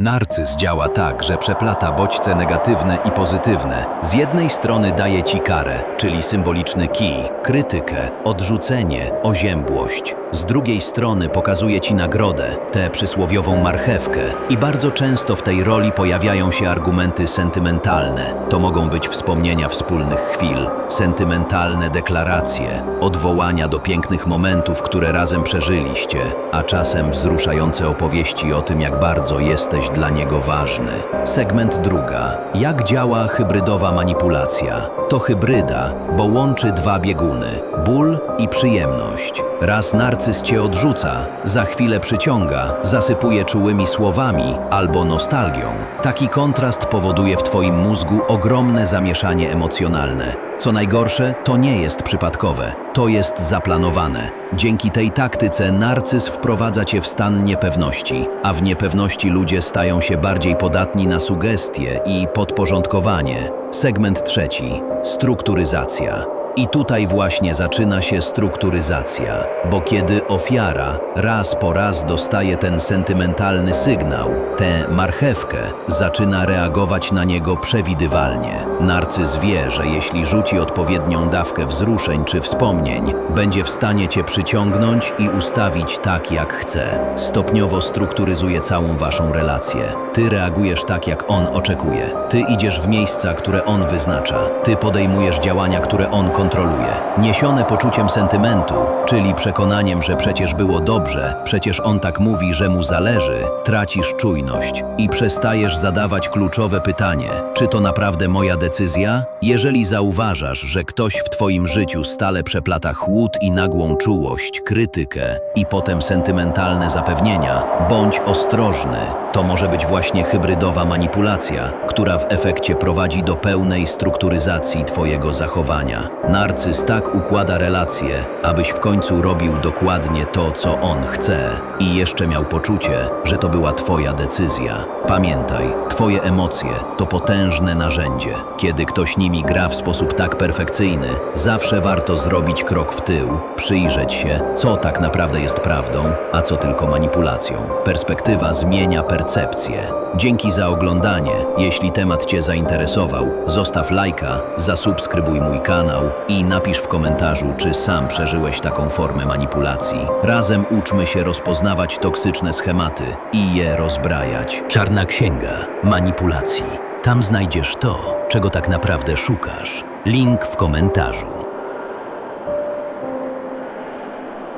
Narcyz działa tak, że przeplata bodźce negatywne i pozytywne. Z jednej strony daje ci karę, czyli symboliczny kij, krytykę, odrzucenie, oziębłość. Z drugiej strony pokazuje ci nagrodę, tę przysłowiową marchewkę. I bardzo często w tej roli pojawiają się argumenty sentymentalne. To mogą być wspomnienia wspólnych chwil, sentymentalne deklaracje, odwołania do pięknych momentów, które razem przeżyliście, a czasem wzruszające opowieści o tym, jak bardzo jesteś dla niego ważny. Segment druga. Jak działa hybrydowa manipulacja? To hybryda, bo łączy dwa bieguny: ból i przyjemność. Raz narcyz cię odrzuca, za chwilę przyciąga, zasypuje czułymi słowami albo nostalgią. Taki kontrast powoduje w twoim mózgu ogromne zamieszanie emocjonalne. Co najgorsze, to nie jest przypadkowe, to jest zaplanowane. Dzięki tej taktyce narcyz wprowadza cię w stan niepewności, a w niepewności ludzie stają się bardziej podatni na sugestie i podporządkowanie. Segment trzeci. Strukturyzacja. I tutaj właśnie zaczyna się strukturyzacja, bo kiedy ofiara raz po raz dostaje ten sentymentalny sygnał, tę marchewkę, zaczyna reagować na niego przewidywalnie. Narcyz wie, że jeśli rzuci odpowiednią dawkę wzruszeń czy wspomnień, będzie w stanie cię przyciągnąć i ustawić tak, jak chce. Stopniowo strukturyzuje całą waszą relację. Ty reagujesz tak, jak on oczekuje. Ty idziesz w miejsca, które on wyznacza. Ty podejmujesz działania, które on kontroluje. Niesione poczuciem sentymentu, czyli przekonaniem, że przecież było dobrze, przecież on tak mówi, że mu zależy, tracisz czujność i przestajesz zadawać kluczowe pytanie: czy to naprawdę moja decyzja? Jeżeli zauważasz, że ktoś w twoim życiu stale przeplata chłód i nagłą czułość, krytykę i potem sentymentalne zapewnienia, bądź ostrożny. To może być właśnie hybrydowa manipulacja, która w efekcie prowadzi do pełnej strukturyzacji Twojego zachowania. Narcyz tak układa relacje, abyś w końcu robił dokładnie to, co on chce i jeszcze miał poczucie, że to była Twoja decyzja. Pamiętaj, Twoje emocje to potężne narzędzie. Kiedy ktoś nimi gra w sposób tak perfekcyjny, zawsze warto zrobić krok w tył, przyjrzeć się, co tak naprawdę jest prawdą, a co tylko manipulacją. Perspektywa zmienia percepcję. Dzięki za oglądanie. Jeśli temat Cię zainteresował, zostaw lajka, zasubskrybuj mój kanał i napisz w komentarzu, czy sam przeżyłeś taką formę manipulacji. Razem uczmy się rozpoznawać toksyczne schematy i je rozbrajać. Czarna księga manipulacji. Tam znajdziesz to, czego tak naprawdę szukasz. Link w komentarzu.